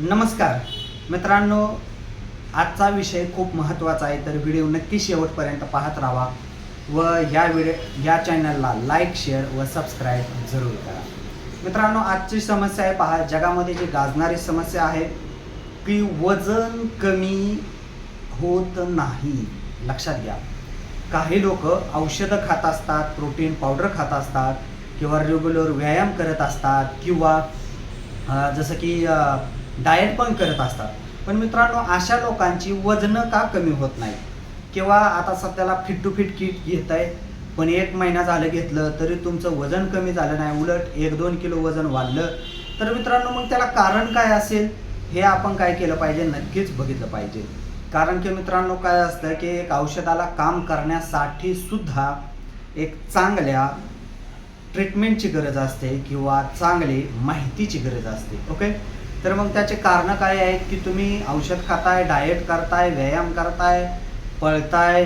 नमस्कार. मित्रांनो आजचा विषय खूप महत्त्वाचा आहे तर व्हिडिओ नक्की शेवटपर्यंत पाहत राहा व ह्या व्हिडिओ या चॅनलला लाईक शेअर व सबस्क्राईब जरूर करा. मित्रांनो आजची समस्या आहे पहा जगामध्ये जी गाजणारी समस्या आहे की वजन कमी होत नाही. लक्षात घ्या. काही लोक औषधं खात असतात प्रोटीन पावडर खात असतात किंवा रेग्युलर व्यायाम करत असतात किंवा जसं की डाएट पण करत असतात. पण मित्रांनो अशा लोकांची वजनं का कमी होत नाही? किंवा आता सध्याला फिट टू फिट किट घेत आहे पण एक महिना झालं घेतलं तरी तुमचं वजन कमी झालं नाही. उलट एक दोन किलो वजन वाढलं. तर मित्रांनो मग त्याला कारण काय असेल? हे आपण काय केलं पाहिजे? नक्कीच बघितलं पाहिजे. कारण की मित्रांनो काय असतं की एक औषधाला काम करण्यासाठी सुद्धा एक चांगल्या ट्रीटमेंटची गरज असते किंवा चांगली माहितीची गरज असते. ओके तर मग त्याचे कारणं काय आहेत की तुम्ही औषध खाताय डाएट करताय व्यायाम करताय पळताय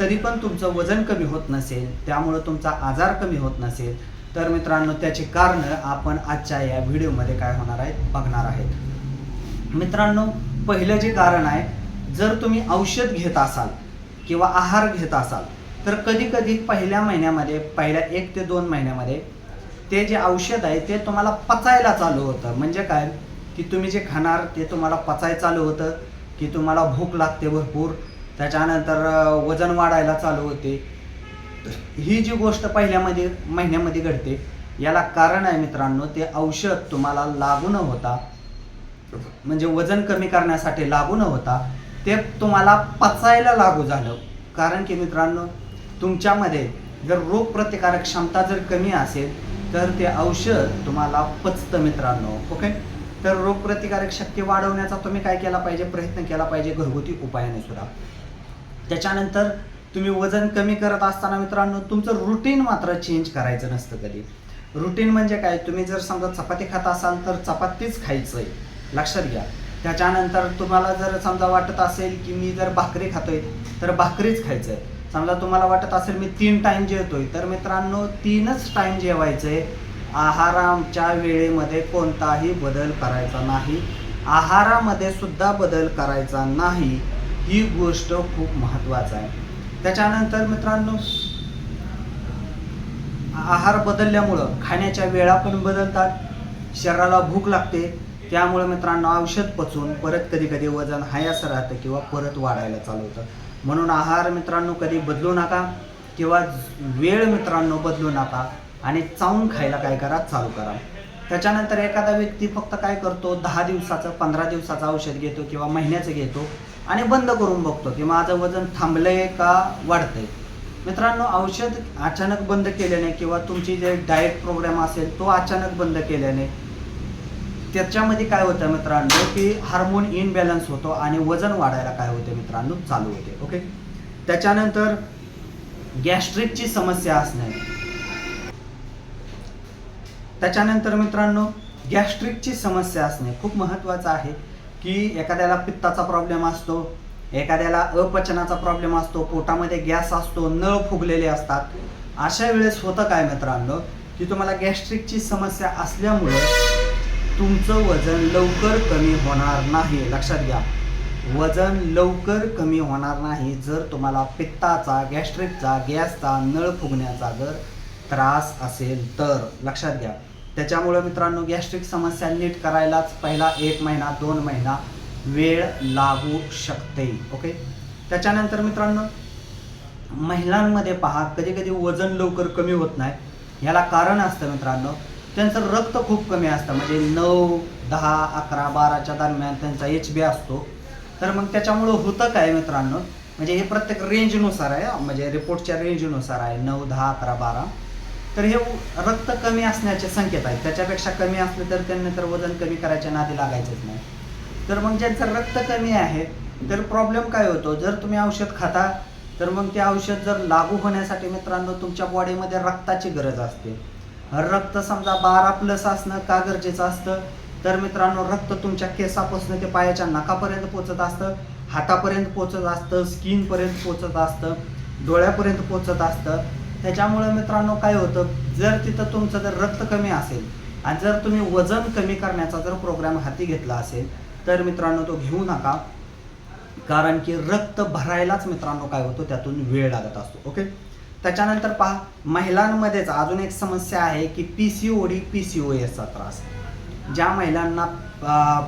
तरी पण तुमचं वजन कमी होत नसेल त्यामुळं तुमचा आजार कमी होत नसेल तर मित्रांनो त्याची कारणं आपण आजच्या या व्हिडिओमध्ये काय होणार आहेत बघणार आहेत. मित्रांनो पहिलं जे कारण आहे जर तुम्ही औषध घेत असाल किंवा आहार घेत असाल तर कधी कधी पहिल्या महिन्यामध्ये पहिल्या एक ते दोन महिन्यामध्ये ते जे औषध आहे ते तुम्हाला पचायला चालू होतं. म्हणजे काय? की तुम्ही जे खाणार ते तुम्हाला पचाय चालू होतं. की तुम्हाला भूक लागते भरपूर. त्याच्यानंतर वजन वाढायला चालू होते. ही जी गोष्ट पहिल्यामध्ये महिन्यामध्ये घडते याला कारण आहे मित्रांनो ते औषध तुम्हाला लागू न होता म्हणजे वजन कमी करण्यासाठी लागू न होता ते तुम्हाला पचायला लागू झालं. कारण की मित्रांनो तुमच्यामध्ये जर रोगप्रतिकारक क्षमता जर कमी असेल तर ते औषध तुम्हाला पचतं मित्रांनो ओके तर रोगप्रतिकारक शक्ती वाढवण्याचा तुम्ही काय केला पाहिजे? प्रयत्न केला पाहिजे घरगुती उपायाने सुद्धा. त्याच्यानंतर तुम्ही वजन कमी करत असताना मित्रांनो तुमचं रुटीन मात्र चेंज करायचं नसतं कधी. रुटीन म्हणजे काय? तुम्ही जर समजा चपाती खात असाल तर चपातीच खायचं आहे लक्षात घ्या. त्याच्यानंतर तुम्हाला जर समजा वाटत असेल की मी जर भाकरी खातोय तर भाकरीच खायचं आहे समजा तुम्हाला वाटत असेल मी तीन टाईम जेवतोय तर मित्रांनो तीनच टाईम जेवायचं. आहे आहाराच्या वेळेमध्ये कोणताही बदल करायचा नाही. आहारामध्ये सुद्धा बदल करायचा नाही. ही गोष्ट खूप महत्त्वाचं आहे. त्याच्यानंतर मित्रांनो आहार बदलल्यामुळं खाण्याच्या वेळा पण बदलतात. शरीराला भूक लागते. त्यामुळे मित्रांनो औषध पचून परत कधी कधी वजन हायास राहतं किंवा परत वाढायला चालू होतं. म्हणून आहार मित्रांनो कधी बदलू नका किंवा वेळ मित्रांनो बदलू नका आणि चावून खायला काय करा? चालू करा. त्याच्यानंतर एखादा व्यक्ती फक्त काय करतो? दहा दिवसाचं पंधरा दिवसाचं औषध घेतो किंवा महिन्याचं घेतो आणि बंद करून बघतो की माझं वजन थांबलंय का वाढतंय. मित्रांनो औषध अचानक बंद केल्याने किंवा तुमची जे डाएट प्रोग्राम असेल तो अचानक बंद केल्याने त्याच्यामध्ये काय होतं मित्रांनो की हार्मोन इनबॅलन्स होतो आणि वजन वाढायला काय होते मित्रांनो चालू होते ओके त्याच्यानंतर गॅस्ट्रिकची समस्या असणे. त्याच्यानंतर मित्रांनो गॅस्ट्रिकची समस्या असणे खूप महत्त्वाचं आहे की एखाद्याला पित्ताचा प्रॉब्लेम असतो एखाद्याला अपचनाचा प्रॉब्लेम असतो पोटामध्ये गॅस असतो नळ फुगलेले असतात. अशा वेळेस होतं काय मित्रांनो की तुम्हाला गॅस्ट्रिकची समस्या असल्यामुळे तुमचं वजन लवकर कमी होणार नाही. लक्षात घ्या. वजन लवकर कमी होणार नाही जर तुम्हाला पित्ताचा गॅस्ट्रिकचा गॅसचा नळ फुगण्याचा जर त्रास असेल तर. लक्षात घ्या. त्याच्यामुळं मित्रांनो गॅस्ट्रिक समस्या नीट करायलाच पहिला एक महिना दोन महिना वेळ लागू शकते. ओके? त्याच्यानंतर मित्रांनो महिलांमध्ये पहा कधी कधी वजन लवकर कमी होत नाही. याला कारण असतं मित्रांनो त्यांचं रक्त खूप कमी असतं. म्हणजे नऊ दहा अकरा बाराच्या दरम्यान त्यांचा एच बी असतो. तर मग त्याच्यामुळं होतं काय मित्रांनो? म्हणजे हे प्रत्येक रेंजनुसार आहे म्हणजे रिपोर्टच्या रेंजनुसार आहे नऊ दहा अकरा बारा. तर हे रक्त कमी असण्याचे संकेत आहेत. त्याच्यापेक्षा कमी असले तर त्यांनी तर वजन कमी करायच्या नादी लागायचंच नाही. तर मग ज्यांचं रक्त कमी आहे तर प्रॉब्लेम काय होतो? जर तुम्ही औषध खाता तर मग ते औषध जर लागू होण्यासाठी मित्रांनो तुमच्या बॉडीमध्ये रक्ताची गरज असते. रक्त समजा बारा प्लस असणं का गरजेचं असतं? तर मित्रांनो रक्त तुमच्या केसापासून ते पायाच्या नाकापर्यंत पोचत असतं हातापर्यंत पोचत असतं स्किनपर्यंत पोचत असतं डोळ्यापर्यंत पोचत असतं. त्याच्यामुळे मित्रांनो काय होतं? जर तिथं तुमचं जर रक्त कमी असेल आणि जर तुम्ही वजन कमी करण्याचा जर प्रोग्राम हाती घेतला असेल तर मित्रांनो तो घेऊ नका. कारण की रक्त भरायलाच मित्रांनो काय होतो? त्यातून वेळ लागत असतो. ओके त्याच्यानंतर पहा महिलांमध्येच अजून एक समस्या आहे की P C O D P C O एसचा त्रास. ज्या महिलांना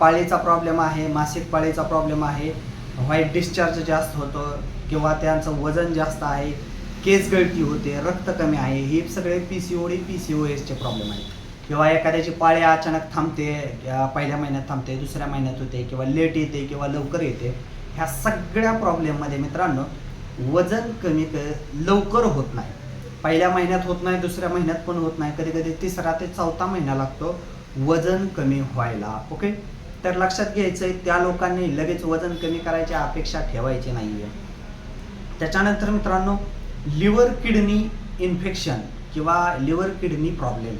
पाळीचा प्रॉब्लेम आहे मासिक पाळीचा प्रॉब्लेम आहे व्हाईट डिस्चार्ज जास्त होतं किंवा त्यांचं वजन जास्त आहे केस गळती होते रक्त कमी आहे हे सगळे P C O D P C O एसचे प्रॉब्लेम आहेत. किंवा एखाद्याची पाळी अचानक थांबते पहिल्या महिन्यात थांबते दुसऱ्या महिन्यात होते किंवा लेट येते किंवा लवकर येते ह्या सगळ्या प्रॉब्लेममध्ये मित्रांनो वजन कमी क लवकर होत नाही. पहिल्या महिन्यात होत नाही दुसऱ्या महिन्यात पण होत नाही. कधी कधी तिसरा ते चौथा महिना लागतो वजन कमी व्हायला ओके तर लक्षात घ्यायचं आहे त्या लोकांनी लगेच वजन कमी करायची अपेक्षा ठेवायची नाही आहे त्याच्यानंतर मित्रांनो लिव्हर किडनी इन्फेक्शन किंवा लिव्हर किडनी प्रॉब्लेम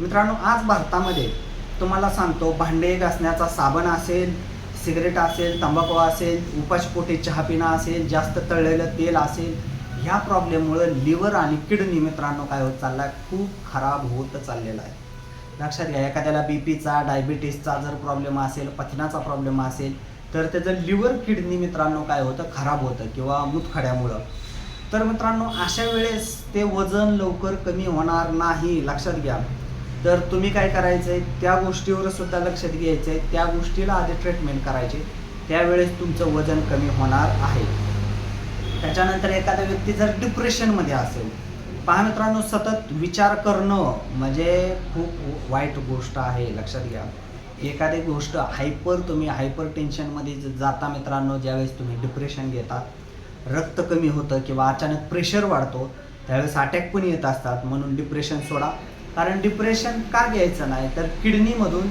मित्रांनो आज भारतामध्ये तुम्हाला सांगतो भांडे घासण्याचा साबण असेल सिगरेट असेल तंबाखू असेल उपाशपोटी चहा पिणं असेल जास्त तळलेलं तेल असेल ह्या प्रॉब्लेममुळं लिव्हर आणि किडनी मित्रांनो काय होत चालला खूप खराब होत चाललेला आहे. लक्षात घ्या एखाद्याला बी पीचा डायबिटीसचा जर प्रॉब्लेम असेल पथनाचा प्रॉब्लेम असेल तर त्याचं लिव्हर किडनी मित्रांनो काय होतं? खराब होतं किंवा मुतखड्यामुळं. तर मित्रांनो अशा वेळेस ते वजन लवकर कमी होणार नाही. लक्षात घ्या. तर तुम्ही काय करायचं आहे त्या गोष्टीवर सुद्धा लक्षात घ्यायचं आहे त्या गोष्टीला आधी ट्रीटमेंट करायचे. त्यावेळेस तुमचं वजन कमी होणार आहे. त्याच्यानंतर एखादा व्यक्ती जर डिप्रेशनमध्ये असेल पहा मित्रांनो सतत विचार करणं म्हणजे खूप वाईट गोष्ट आहे लक्षात घ्या. एखादी गोष्ट हायपर तुम्ही हायपर टेन्शनमध्ये जाता मित्रांनो ज्यावेळेस तुम्ही डिप्रेशन घेता रक्त कमी होतं किंवा अचानक प्रेशर वाढतो त्यावेळेस अटॅक पण येत असतात. म्हणून डिप्रेशन सोडा. कारण डिप्रेशन का घ्यायचं नाही? तर किडनीमधून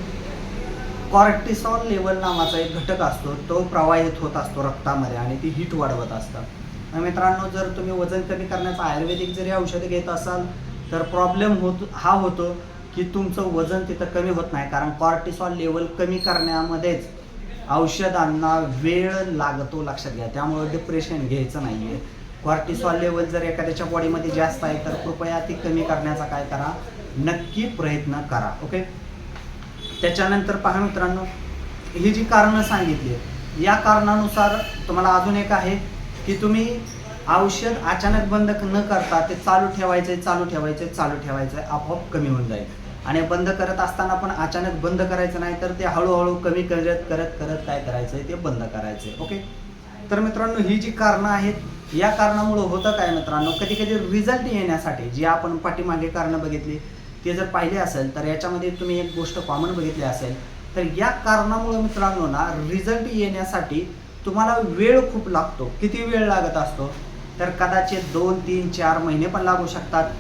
कॉर्टिसॉल लेवल नावाचा एक घटक असतो तो प्रवाहित होत असतो रक्तामध्ये आणि ती हीट वाढवत असतं. मित्रांनो जर तुम्ही वजन कमी करण्याचं आयुर्वेदिक जरी औषध घेत असाल तर प्रॉब्लेम होत हा होतो की तुमचं वजन तिथं कमी होत नाही. कारण कॉर्टिसॉल लेवल कमी करण्यामध्येच औषधांना वेळ लागतो लक्षात घ्या. त्यामुळे डिप्रेशन घ्यायचं नाही आहे कॉर्टिसॉल लेवल जर एखाद्याच्या बॉडीमध्ये जास्त आहे तर कृपया ती कमी करण्याचा काय करा. नक्की प्रयत्न करा ओके? त्याच्यानंतर पहा मित्रांनो ही जी कारणं सांगितली या कारणानुसार तुम्हाला अजून एक आहे की तुम्ही औषध अचानक बंद न करता ते चालू ठेवायचे चालू ठेवायचे चालू ठेवायचे आपोआप कमी होऊन जाईल. आणि बंद करत असताना पण अचानक बंद करायचं नाही तर ते हळूहळू कमी करत करत करत काय करायचं ते बंद करायचं ओके? तर मित्रांनो ही जी कारणं आहेत या कारणामुळं होतं काय मित्रांनो कधी कधी रिझल्ट येण्यासाठी जी आपण पाठीमागे कारणं बघितली ते जर पाहिले असेल तर याच्यामध्ये तुम्ही एक गोष्ट कॉमन बघितली असेल. तर या कारणामुळे मित्रांनो ना रिझल्ट येण्यासाठी तुम्हाला वेळ खूप लागतो. किती वेळ लागत असतो? तर कदाचित दोन तीन चार महिने पण लागू शकतात.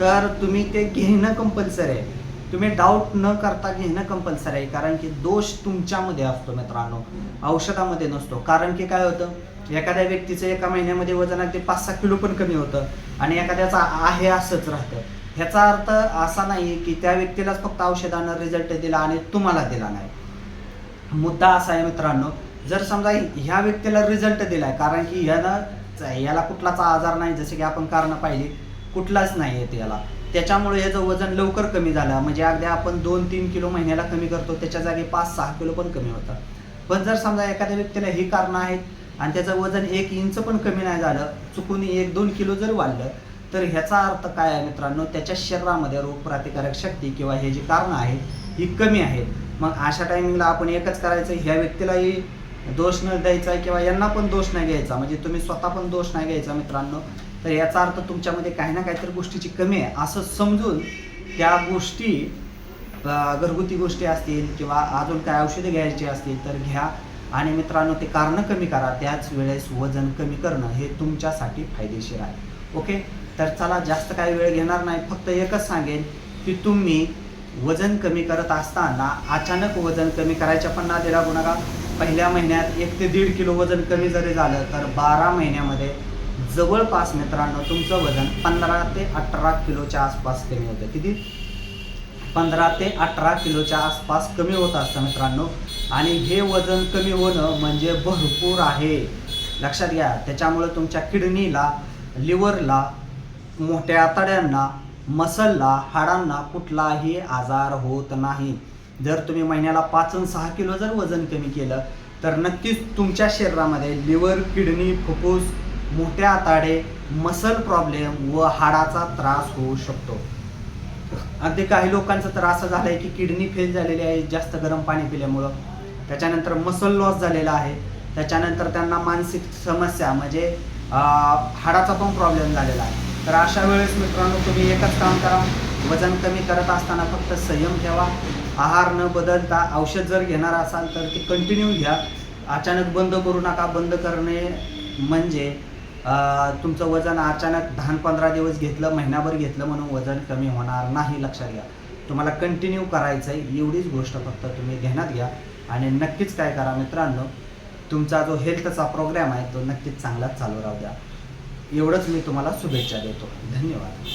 तर तुम्ही ते घेणं कंपल्सरी आहे. तुम्ही डाऊट न करता घेणं कंपल्सरी आहे कारण की दोष तुमच्यामध्ये असतो मित्रांनो. औषधामध्ये नसतो. कारण की काय होतं? एखाद्या व्यक्तीचं एका महिन्यामध्ये वजन अगदी पाच सहा किलो पण कमी होतं आणि एखाद्याचं आहे असंच राहतं. ह्याचा अर्थ असा नाही की त्या व्यक्तीलाच फक्त औषधानं रिझल्ट दिला आणि तुम्हाला दिला नाही. मुद्दा असा आहे मित्रांनो जर समजा ह्या व्यक्तीला रिझल्ट दिलाय कारण की ह्यानं याला कुठलाच आजार नाही जसे की आपण कारण पाहिली कुठलाच नाही येत याला त्याच्यामुळे ह्याचं वजन लवकर कमी झालं. म्हणजे अगदी आपण दोन तीन किलो महिन्याला कमी करतो त्याच्या जागी पाच सहा किलो पण कमी होतं. पण जर समजा एखाद्या व्यक्तीला ही कारणं आहेत आणि त्याचं वजन एक इंच पण कमी नाही झालं चुकून एक दोन किलो जर वाढलं तर ह्याचा अर्थ काय आहे मित्रांनो? त्याच्या शरीरामध्ये रोगप्रतिकारक शक्ती किंवा हे जी कारणं आहेत ही कमी आहेत. मग अशा टायमिंगला आपण एकच करायचं ह्या व्यक्तीलाही दोष न द्यायचा किंवा यांना पण दोष नाही घ्यायचा. म्हणजे तुम्ही स्वतः पण दोष नाही घ्यायचा मित्रांनो. तर याचा अर्थ तुमच्यामध्ये काही ना काहीतरी गोष्टीची कमी आहे. असं समजून त्या गोष्टी घरगुती गोष्टी असतील किंवा अजून काय औषधे घ्यायची असतील तर घ्या. आणि मित्रांनो ते कारणं कमी करा. त्याच वेळेस वजन कमी करणं हे तुमच्यासाठी फायदेशीर आहे. ओके? तर चला जास्त काही वेळ घेणार नाही. फक्त एकच सांगेन की तुम्ही वजन कमी करत असताना अचानक वजन कमी करायच्या पण नादी लागू नका. पहिल्या महिन्यात एक ते दीड किलो वजन कमी जरी झालं तर बारा महिन्यामध्ये जवळपास मित्रांनो तुमचं वजन पंधरा ते अठरा किलोच्या आसपास कमी होतं. किती? पंधरा ते अठरा किलोच्या आसपास कमी होत असतं मित्रांनो. आणि हे वजन कमी होणं म्हणजे भरपूर आहे. लक्षात घ्या त्याच्यामुळे तुमच्या किडनीला लिव्हरला मोठ्या आतड्यांना मसलला हाडांना कुठलाही आजार होत नाही. जर तुम्ही महिन्याला पाच सहा किलो जर वजन कमी केलं तर नक्कीच तुमच्या शरीरामध्ये लिव्हर किडनी फुफ्फुस मोठ्या आताडे मसल प्रॉब्लेम व हाडाचा त्रास होऊ शकतो. अगदी काही लोकांचं तर असं झालंय की किडनी फेल झालेली आहे जास्त गरम पाणी पिल्यामुळं. त्याच्यानंतर मसल लॉस झालेला आहे. त्याच्यानंतर त्यांना मानसिक समस्या म्हणजे हाडाचा पण प्रॉब्लेम झालेला आहे. तर अशा वेळेस मित्रांनो तुम्ही एकच काम करा. वजन कमी करत असताना फक्त संयम ठेवा. आहार न बदलता औषध जर घेणार असाल तर ते कंटिन्यू घ्या. अचानक बंद करू नका. बंद करणे म्हणजे तुमचं वजन अचानक दहा पंधरा दिवस घेतलं महिनाभर घेतलं म्हणून वजन कमी होणार नाही लक्षात घ्या. तुम्हाला कंटिन्यू करायचं आहे एवढीच गोष्ट फक्त तुम्ही ध्यानात घ्या. आणि नक्कीच काय करा मित्रांनो तुमचा जो हेल्थचा प्रोग्राम आहे तो नक्कीच चांगलाच चालू राहू द्या. एवढंच मी तुम्हाला शुभेच्छा देतो. धन्यवाद.